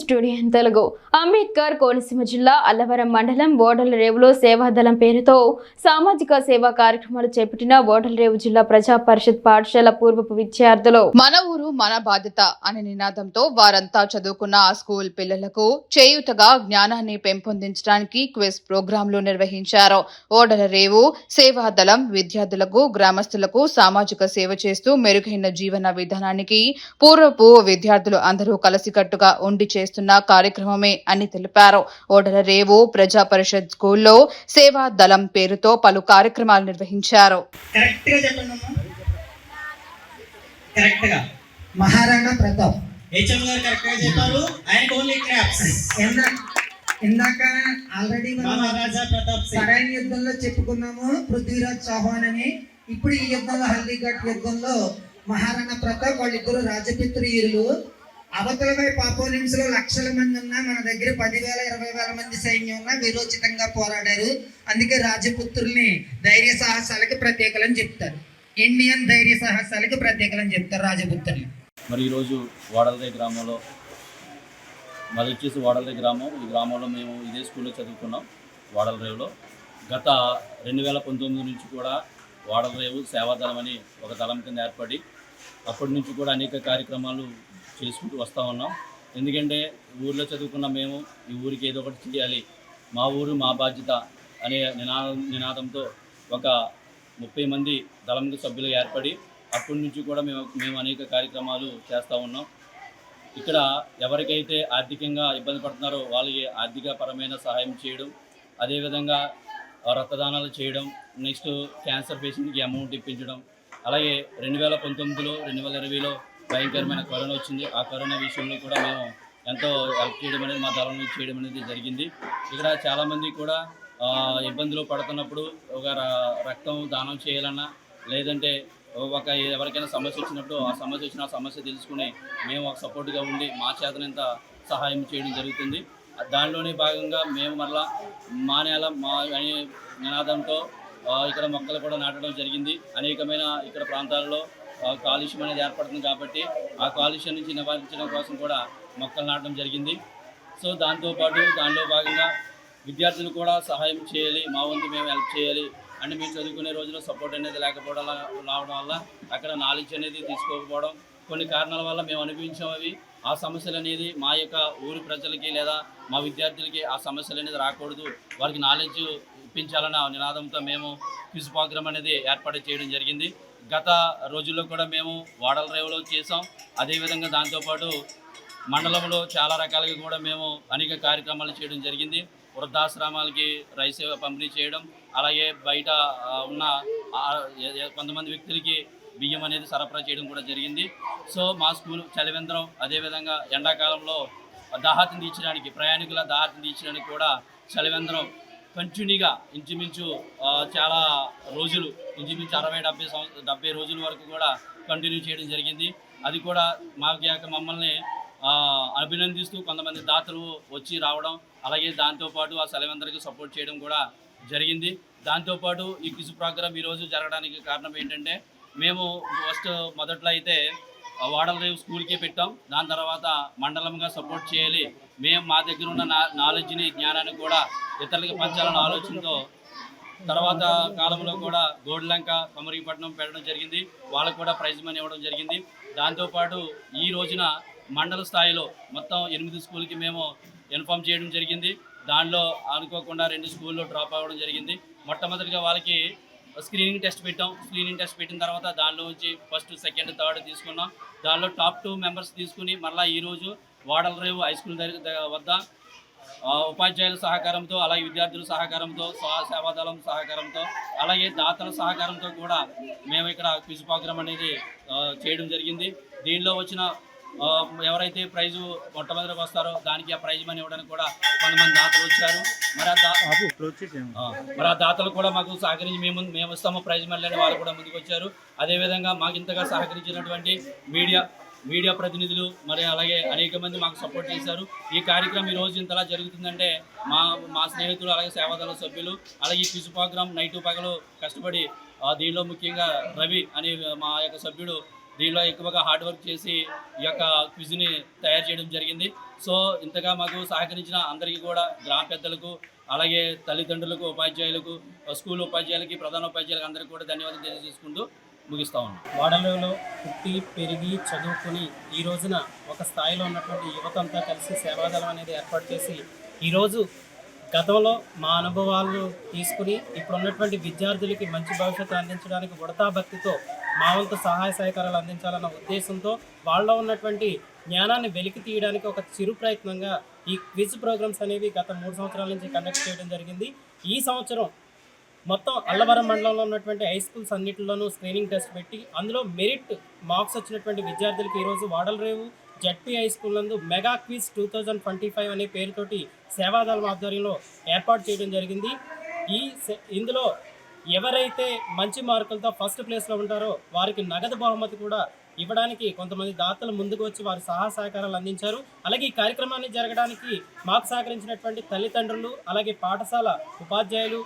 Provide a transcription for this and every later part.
News Telugu. Ambedkar Konaseema జిల్లా అల్లవరం మండలం ఓడల రేవులో సేవాదళం పేరుతో సామాజిక సేవా కార్యక్రమాలు చేపట్టిన ఓడల రేవు జిల్లా ప్రజా పరిషత్ పాఠశాల పూర్వపు విద్యార్థులు. మన ఊరు మన బాధ్యత అనే నినాదంతో వారంతా చదువుకున్న ఆ స్కూల్ పిల్లలకు చేయుతగా జ్ఞానాన్ని పెంపొందించడానికి క్విజ్ ప్రోగ్రాంలు నిర్వహించారు. ఓడల రేవు సేవాదళం విద్యార్థులకు గ్రామస్తులకు సామాజిక సేవ చేస్తూ మెరుగైన జీవన విధానానికి పూర్వపు విద్యార్థులు అందరూ కలిసికట్టుగా ఉండి చేస్తున్న కార్యక్రమమే అని తెలిపారు. ఓడల రేవు ప్రజా పరిషత్ స్కూల్లో సేవా దళం పేరుతో పలు కార్యక్రమాలు నిర్వహించారు. కరెక్ట్గా చెప్పండి అమ్మా. కరెక్ట్గా మహారాణా ప్రతాప్. హెచ్ఎం గారు కరెక్ట్గా చెప్పారు. ఆయనకు ఓన్లీ క్లాప్స్ ఇందా- ఇందాక ఆల్రెడీ మహారాజా ప్రతాప్ సరైన యుద్ధంలో చెప్పుకున్నాము. పృథ్వీరాజ్ చౌహాన్ అని. ఇప్పుడు ఈ యుద్ధంలో హల్దీఘాట్ యుద్ధంలో మహారాణా ప్రతాప్ వాళ్ళిద్దరు రాజపిత్రులు అవతల వైపు అపోనెంట్స్లో లక్షల మంది ఉన్నా మన దగ్గర పదివేల ఇరవై వేల మంది సైన్యం ఉన్నా విరోచితంగా పోరాడారు. అందుకే రాజపుత్రుల్ని ధైర్య సాహసాలకి ప్రత్యేకలని చెప్తారు. ఇండియన్ ధైర్య సాహసాలకి ప్రత్యేకలని చెప్తారు రాజపుత్రులు మరి ఈరోజు వాడలదే గ్రామంలో మాది వచ్చేసి వాడలదే గ్రామం. ఈ గ్రామంలో మేము ఇదే స్కూల్లో చదువుకున్నాం వాడల రేవులో గత రెండు వేల పంతొమ్మిది నుంచి కూడా వాడల రేవు సేవాదళం అని ఒక దళం కింద ఏర్పడి అప్పటి నుంచి కూడా అనేక కార్యక్రమాలు చేసుకుంటూ వస్తూ ఉన్నాం. ఎందుకంటే ఊర్లో చదువుకున్న మేము ఈ ఊరికి ఏదో ఒకటి చేయాలి. మా ఊరు మా బాధ్యత అనే నినాదం నినాదంతో ఒక ముప్పై మంది దళం సభ్యులు ఏర్పడి అప్పటి నుంచి కూడా మేము మేము అనేక కార్యక్రమాలు చేస్తూ ఉన్నాం. ఇక్కడ ఎవరికైతే ఆర్థికంగా ఇబ్బంది పడుతున్నారో వాళ్ళకి ఆర్థిక పరమైన సహాయం చేయడం అదేవిధంగా రక్తదానాలు చేయడం నెక్స్ట్ క్యాన్సర్ పేషెంట్కి అమౌంట్ ఇప్పించడం అలాగే రెండు వేల పంతొమ్మిదిలో రెండు వేల ఇరవైలో భయంకరమైన కరోనా వచ్చింది. ఆ కరోనా విషయంలో కూడా మేము ఎంతో హెల్ప్ చేయడం అనేది మా దళం నుంచి చేయడం అనేది జరిగింది. ఇక్కడ చాలామంది కూడా ఇబ్బందులు పడుతున్నప్పుడు ఒక రక్తం దానం చేయాలన్నా లేదంటే ఒక ఎవరికైనా సమస్య వచ్చినప్పుడు ఆ సమస్య వచ్చిన ఆ సమస్య తెలుసుకుని మేము ఒక సపోర్ట్గా ఉండి మా చేతనంత సహాయం చేయడం జరుగుతుంది. దానిలోనే భాగంగా మేము మరలా మా నేల మా అనే నినాదంతో ఇక్కడ మొక్కలు కూడా నాటడం జరిగింది. అనేకమైన ఇక్కడ ప్రాంతాలలో కాలుష్యం అనేది ఏర్పడుతుంది కాబట్టి ఆ కాలుష్యం నుంచి నివారించడం కోసం కూడా మొక్కలు నాటడం జరిగింది. సో దాంతోపాటు దానిలో భాగంగా విద్యార్థులు కూడా సహాయం చేయాలి మా వంతు మేము హెల్ప్ చేయాలి అంటే మేము చదువుకునే రోజుల్లో సపోర్ట్ అనేది లేకపోవడం రావడం వల్ల అక్కడ నాలెడ్జ్ అనేది తీసుకోకపోవడం. కొన్ని కారణాల వల్ల మేము అనుభవించాం అవి. ఆ సమస్యలు అనేది మా యొక్క ఊరి ప్రజలకి లేదా మా విద్యార్థులకి ఆ సమస్యలు అనేది రాకూడదు. వారికి నాలెడ్జ్ తెప్పించాలన్న నినాదంతో మేము క్విజ్ ప్రోగ్రామ్ అనేది ఏర్పాటు చేయడం జరిగింది. గత రోజుల్లో కూడా మేము వాడల రేవులో చేసాం అదేవిధంగా దాంతోపాటు మండలంలో చాలా రకాలుగా కూడా మేము అనేక కార్యక్రమాలు చేయడం జరిగింది. వృద్ధాశ్రమాలకి రైస్ పంపిణీ చేయడం అలాగే బయట ఉన్న కొంతమంది వ్యక్తులకి బియ్యం అనేది సరఫరా చేయడం కూడా జరిగింది. సో మా స్కూల్ చలివేంద్రం అదేవిధంగా ఎండాకాలంలో దాహాతిని తీర్చడానికి ప్రయాణికుల దాహాతిని తీర్చడానికి కూడా చలివేంద్రం కంటిన్యూగా ఇంచుమించు చాలా రోజులు ఇంచుమించు అరవై డెబ్బై సంవత్సరం డెబ్బై రోజుల వరకు కూడా కంటిన్యూ చేయడం జరిగింది. అది కూడా మాకు యొక్క మమ్మల్ని అభినందిస్తూ కొంతమంది దాతలు వచ్చి రావడం అలాగే దాంతోపాటు ఆ సెలవందరికి సపోర్ట్ చేయడం కూడా జరిగింది. దాంతోపాటు ఈ క్విజ్ ప్రోగ్రామ్ ఈరోజు జరగడానికి కారణం ఏంటంటే మేము ఫస్ట్ మొదట్లో అయితే వాడల రేవు స్కూల్కే పెట్టాం. దాని తర్వాత మండలంగా సపోర్ట్ చేయాలి మేము మా దగ్గర ఉన్న నా నాలెడ్జ్ని జ్ఞానాన్ని కూడా ఇతరులకు పంచాలన్న ఆలోచనతో తర్వాత కాలంలో కూడా గోడ్లంక కొమరిపట్నం పెట్టడం జరిగింది. వాళ్ళకు కూడా ప్రైజ్ మనీ ఇవ్వడం జరిగింది. దాంతోపాటు ఈ రోజున మండల స్థాయిలో మొత్తం ఎనిమిది స్కూల్కి మేము ఇన్ఫామ్ చేయడం జరిగింది. దానిలో అనుకోకుండా రెండు స్కూల్లో డ్రాప్ అవ్వడం జరిగింది. మొట్టమొదటిగా వాళ్ళకి స్క్రీనింగ్ టెస్ట్ పెట్టాం. స్క్రీనింగ్ టెస్ట్ పెట్టిన తర్వాత దానిలో నుంచి ఫస్ట్ సెకండ్ థర్డ్ తీసుకున్నాం. దానిలో టాప్ టూ మెంబర్స్ తీసుకుని మళ్ళీ ఈరోజు వాడల రేవు హై స్కూల్ దగ్గర వద్ద ఉపాధ్యాయుల సహకారంతో అలాగే విద్యార్థుల సహకారంతో స్వ- సేవాదళం సహకారంతో అలాగే దాతల సహకారంతో కూడా మేము ఇక్కడ క్విజ్ ప్రోగ్రామ్ అనేది చేయడం జరిగింది. దీనిలో వచ్చిన ఎవరైతే ప్రైజు మొట్టమొదటికి వస్తారో దానికి ఆ ప్రైజ్ మనీ ఇవ్వడానికి కూడా కొంతమంది దాతలు వచ్చారు. మరి మరి ఆ దాతలు కూడా మాకు సహకరించి మేము మేము ఇస్తాము ప్రైజ్ మనీ అని వాళ్ళు కూడా ముందుకు వచ్చారు. అదేవిధంగా మాకు ఇంతగా సహకరించినటువంటి మీడియా మీడియా ప్రతినిధులు మరి అలాగే అనేక మంది మాకు సపోర్ట్ చేశారు. ఈ కార్యక్రమం ఈ రోజు ఇంతలా జరుగుతుందంటే మా మా స్నేహితులు అలాగే సేవాదళ సభ్యులు అలాగే ఈ క్విజ్ ప్రోగ్రామ్ నైట్ పగలు కష్టపడి దీనిలో ముఖ్యంగా రవి అనే మా యొక్క సభ్యుడు దీనిలో ఎక్కువగా హార్డ్ వర్క్ చేసి ఈ యొక్క క్విజ్ని తయారు చేయడం జరిగింది. సో ఇంతగా మాకు సహకరించిన అందరికీ కూడా గ్రామ పెద్దలకు అలాగే తల్లిదండ్రులకు ఉపాధ్యాయులకు స్కూల్ ఉపాధ్యాయులకి ప్రధాన ఉపాధ్యాయులకు అందరికీ కూడా ధన్యవాదాలు తెలియజేసుకుంటూ ముగిస్తూ ఉన్నాం. వాడలలో పుట్టి పెరిగి చదువుకుని ఈ రోజున ఒక స్థాయిలో ఉన్నటువంటి యువతంతా కలిసి సేవాదళం అనేది ఏర్పాటు చేసి ఈరోజు గతంలో మా అనుభవాలను తీసుకుని ఇప్పుడు ఉన్నటువంటి విద్యార్థులకి మంచి భవిష్యత్తు అందించడానికి ఉడతా భక్తితో మా వంతు సహాయ సహకారాలు అందించాలన్న ఉద్దేశంతో వాళ్ళలో ఉన్నటువంటి జ్ఞానాన్ని వెలికి తీయడానికి ఒక చిరు ప్రయత్నంగా ఈ క్విజ్ ప్రోగ్రామ్స్ అనేవి గత మూడు సంవత్సరాల నుంచి కండక్ట్ చేయడం జరిగింది. ఈ సంవత్సరం మొత్తం అల్లవరం మండలంలో ఉన్నటువంటి హై స్కూల్స్ అన్నింటిలోనూ స్క్రీనింగ్ టెస్ట్ పెట్టి అందులో మెరిట్ మార్క్స్ వచ్చినటువంటి విద్యార్థులకు ఈరోజు వాడలరేవు జడ్పీ హై స్కూల్ నందు mega quiz two thousand twenty five అనే పేరుతోటి సేవాదళం ఆధ్వర్యంలో ఏర్పాటు చేయడం జరిగింది. ఈ సె- ఇందులో ఎవరైతే మంచి మార్కులతో ఫస్ట్ ప్లేస్లో ఉంటారో వారికి నగదు బహుమతి కూడా ఇవ్వడానికి కొంతమంది దాతలు ముందుకు వచ్చి వారి సహాయ సహకారాలు అందించారు. అలాగే ఈ కార్యక్రమాన్ని జరగడానికి మాకు సహకరించినటువంటి తల్లిదండ్రులు అలాగే పాఠశాల ఉపాధ్యాయులు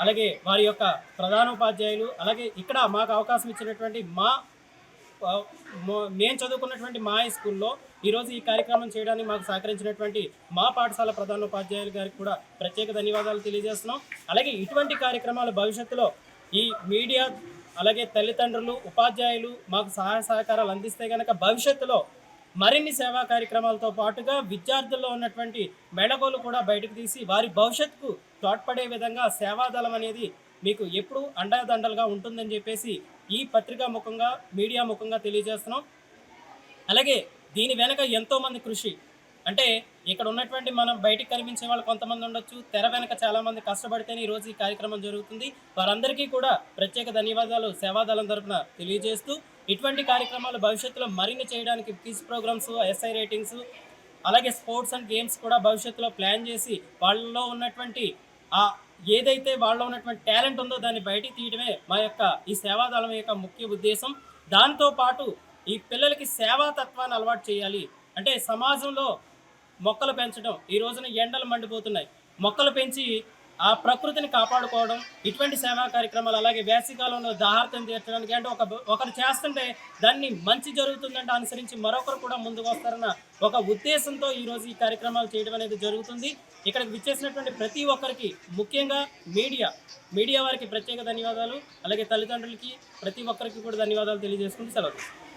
అలాగే వారి యొక్క ప్రధానోపాధ్యాయులు అలాగే ఇక్కడ మాకు అవకాశం ఇచ్చినటువంటి మా మేము చదువుకున్నటువంటి మా హై స్కూల్లో ఈరోజు ఈ కార్యక్రమం చేయడానికి మాకు సహకరించినటువంటి మా పాఠశాల ప్రధానోపాధ్యాయులు గారికి కూడా ప్రత్యేక ధన్యవాదాలు తెలియజేస్తున్నాం. అలాగే ఇటువంటి కార్యక్రమాలు భవిష్యత్తులో ఈ మీడియా అలాగే తల్లిదండ్రులు ఉపాధ్యాయులు మాకు సహాయ సహకారాలు అందిస్తే కనుక భవిష్యత్తులో మరిన్ని సేవా కార్యక్రమాలతో పాటుగా విద్యార్థుల్లో ఉన్నటువంటి మెళగోలు కూడా బయటకు తీసి వారి భవిష్యత్తుకు తోడ్పడే విధంగా సేవాదళం అనేది మీకు ఎప్పుడు అండదండలుగా ఉంటుందని చెప్పేసి ఈ పత్రికా ముఖంగా మీడియా ముఖంగా తెలియజేస్తున్నాం. అలాగే దీని వెనక ఎంతోమంది కృషి. అంటే ఇక్కడ ఉన్నటువంటి మనం బయటికి కనిపించే వాళ్ళు కొంతమంది ఉండొచ్చు తెర వెనక చాలామంది కష్టపడితేనే ఈ రోజు ఈ కార్యక్రమం జరుగుతుంది. వారందరికీ కూడా ప్రత్యేక ధన్యవాదాలు సేవాదళం తరపున తెలియజేస్తూ ఇటువంటి కార్యక్రమాలు భవిష్యత్తులో మరిన్ని చేయడానికి క్విజ్ ప్రోగ్రామ్స్ ఎస్ఐ రేటింగ్స్ అలాగే స్పోర్ట్స్ అండ్ గేమ్స్ కూడా భవిష్యత్తులో ప్లాన్ చేసి వాళ్ళలో ఉన్నటువంటి ఆ ఏదైతే వాళ్ళలో ఉన్నటువంటి టాలెంట్ ఉందో దాన్ని బయటికి తీయడమే మా యొక్క ఈ సేవాదళం యొక్క ముఖ్య ఉద్దేశం. దాంతో పాటు ఈ పిల్లలకి సేవా తత్వాన్ని అలవాటు చేయాలి. అంటే సమాజంలో మొక్కలు పెంచడం ఈ రోజున ఎండలు మండిపోతున్నాయి. మొక్కలు పెంచి ఆ ప్రకృతిని కాపాడుకోవడం ఇటువంటి సేవా కార్యక్రమాలు అలాగే వేసవికాలంలో దాహార్థం తీర్చడానికి అంటే ఒక ఒకరు చేస్తుంటే దాన్ని మంచి జరుగుతుందంటే అనుసరించి మరొకరు కూడా ముందుకు వస్తారన్న ఒక ఉద్దేశంతో ఈరోజు ఈ కార్యక్రమాలు చేయడం అనేది జరుగుతుంది. ఇక్కడికి విచ్చేసినటువంటి ప్రతి ఒక్కరికి ముఖ్యంగా మీడియా మీడియా వారికి ప్రత్యేక ధన్యవాదాలు. అలాగే తల్లిదండ్రులకి ప్రతి ఒక్కరికి కూడా ధన్యవాదాలు తెలియజేసుకుంటూ సెలవు